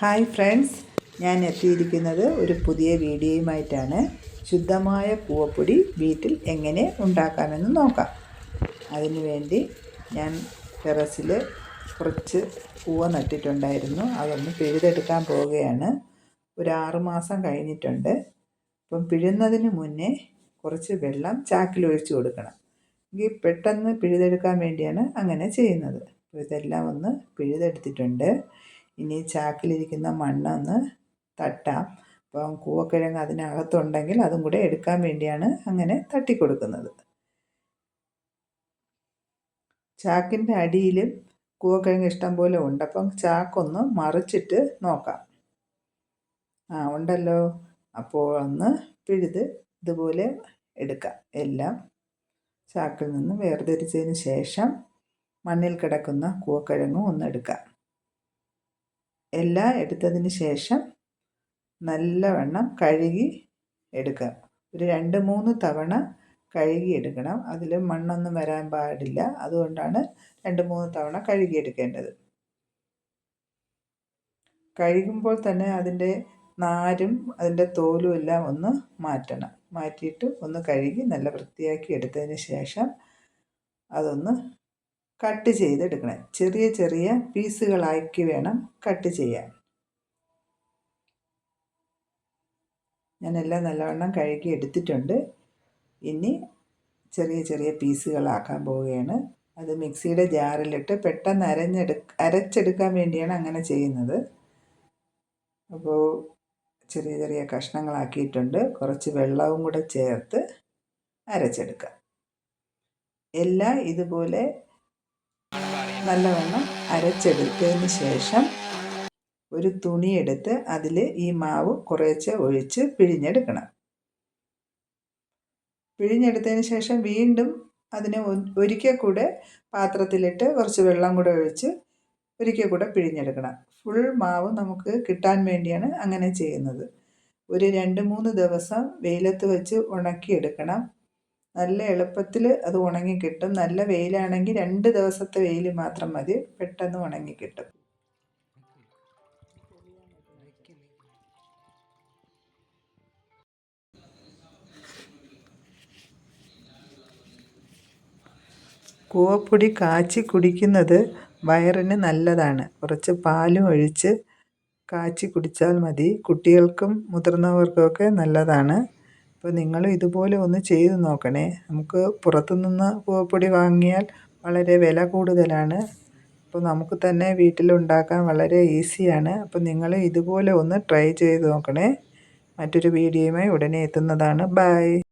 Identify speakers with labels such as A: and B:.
A: Hi friends ഞാൻ എത്തിയിരിക്കുന്നത് ഒരു പുതിയ വീഡിയോയുമായിട്ടാണ്. ശുദ്ധമായ പൂവപ്പൊടി വീട്ടിൽ എങ്ങനെ ഉണ്ടാക്കാമെന്ന് നോക്കാം. അതിനുവേണ്ടി ഞാൻ ടെറസിൽ കുറച്ച് കൂവ നട്ടിട്ടുണ്ടായിരുന്നു. അതൊന്ന് പിഴുതെടുക്കാൻ പോവുകയാണ്. ഒരു ആറുമാസം കഴിഞ്ഞിട്ടുണ്ട്. അപ്പം പിഴുന്നതിന് മുന്നേ കുറച്ച് വെള്ളം ചാക്കിൽ ഒഴിച്ചു കൊടുക്കണം. എങ്കിൽ പെട്ടെന്ന് പിഴുതെടുക്കാൻ വേണ്ടിയാണ് അങ്ങനെ ചെയ്യുന്നത്. ഇതെല്ലാം ഒന്ന് പിഴുതെടുത്തിട്ടുണ്ട്. ഇനി ചാക്കിലിരിക്കുന്ന മണ്ണൊന്ന് തട്ടാം. അപ്പം കൂവക്കിഴങ്ങ് അതിനകത്തുണ്ടെങ്കിൽ അതും കൂടെ എടുക്കാൻ വേണ്ടിയാണ് അങ്ങനെ തട്ടിക്കൊടുക്കുന്നത്. ചാക്കിന്റെ അടിയിലും കൂവക്കിഴങ്ങ് ഇഷ്ടം പോലെ ഉണ്ട്. അപ്പം ചാക്കൊന്ന് മറിച്ചിട്ട് നോക്കാം. ആ ഉണ്ടല്ലോ. അപ്പോൾ ഒന്ന് പിഴുത് ഇതുപോലെ എടുക്കാം. എല്ലാം ചാക്കിൽ നിന്ന് വേർതിരിച്ചതിന് ശേഷം മണ്ണിൽ കിടക്കുന്ന കൂവക്കിഴങ്ങും ഒന്ന് എടുക്കാം. എല്ലാം എടുത്തതിന് ശേഷം നല്ലവണ്ണം കഴുകി എടുക്കുക. ഒരു രണ്ട് മൂന്ന് തവണ കഴുകി എടുക്കണം. അതിൽ മണ്ണൊന്നും വരാൻ പാടില്ല. അതുകൊണ്ടാണ് രണ്ട് മൂന്ന് തവണ കഴുകി എടുക്കേണ്ടത്. കഴുകുമ്പോൾ തന്നെ അതിന്റെ നാരും അതിന്റെ തോലും എല്ലാം ഒന്ന് മാറ്റണം. മാറ്റിയിട്ട് ഒന്ന് കഴുകി നല്ല വൃത്തിയാക്കി എടുത്തതിന് ശേഷം അതൊന്ന് കട്ട് ചെയ്തെടുക്കണം. ചെറിയ ചെറിയ പീസുകളാക്കി വേണം കട്ട് ചെയ്യാൻ. ഞാനെല്ലാം നല്ലവണ്ണം കഴുകി എടുത്തിട്ടുണ്ട് ഇനി ചെറിയ ചെറിയ പീസുകളാക്കാൻ പോവുകയാണ്. അത് മിക്സിയുടെ ജാറിലിട്ട് പെട്ടെന്ന് അരഞ്ഞെടു അരച്ചെടുക്കാൻ വേണ്ടിയാണ് അങ്ങനെ ചെയ്യുന്നത്. അപ്പോൾ ചെറിയ ചെറിയ കഷ്ണങ്ങളാക്കിയിട്ടുണ്ട്. കുറച്ച് വെള്ളവും കൂടെ ചേർത്ത് അരച്ചെടുക്കാം. എല്ലാം ഇതുപോലെ നല്ലവണ്ണം അരച്ചെടുത്തതിന് ശേഷം ഒരു തുണിയെടുത്ത് അതിൽ ഈ മാവ് കുറേശ്ശെ ഒഴിച്ച് പിഴിഞ്ഞെടുക്കണം. പിഴിഞ്ഞെടുത്തതിന് ശേഷം വീണ്ടും അതിനെ ഒരിക്കൽ കൂടെ പാത്രത്തിലിട്ട് കുറച്ച് വെള്ളം കൂടെ ഒഴിച്ച് ഒരിക്കൽ കൂടെ പിഴിഞ്ഞെടുക്കണം. ഫുൾ മാവ് നമുക്ക് കിട്ടാൻ വേണ്ടിയാണ് അങ്ങനെ ചെയ്യുന്നത്. ഒരു രണ്ട് മൂന്ന് ദിവസം വെയിലത്ത് വെച്ച് ഉണക്കിയെടുക്കണം. നല്ല എളുപ്പത്തിൽ അത് ഉണങ്ങി കിട്ടും. നല്ല വെയിലാണെങ്കിൽ രണ്ട് ദിവസത്തെ വെയിൽ മാത്രം മതി. പെട്ടെന്ന് ഉണങ്ങി കിട്ടും. കൂവപ്പൊടി കാച്ചി കുടിക്കുന്നത് വയറിന് നല്ലതാണ്. കുറച്ച് പാലും ഒഴിച്ച് കാച്ചി കുടിച്ചാൽ മതി. കുട്ടികൾക്കും മുതിർന്നവർക്കുമൊക്കെ നല്ലതാണ്. അപ്പോൾ നിങ്ങൾ ഇതുപോലെ ഒന്ന് ചെയ്ത് നോക്കണേ. നമുക്ക് പുറത്തുനിന്ന് പൂവപ്പൊടി വാങ്ങിയാൽ വളരെ വില കൂടുതലാണ്. അപ്പോൾ നമുക്ക് തന്നെ വീട്ടിലുണ്ടാക്കാൻ വളരെ ഈസിയാണ്. അപ്പോൾ നിങ്ങൾ ഇതുപോലെ ഒന്ന് ട്രൈ ചെയ്ത് നോക്കണേ. മറ്റൊരു വീഡിയോയുമായി ഉടനെ എത്തുന്നതാണ്. ബൈ.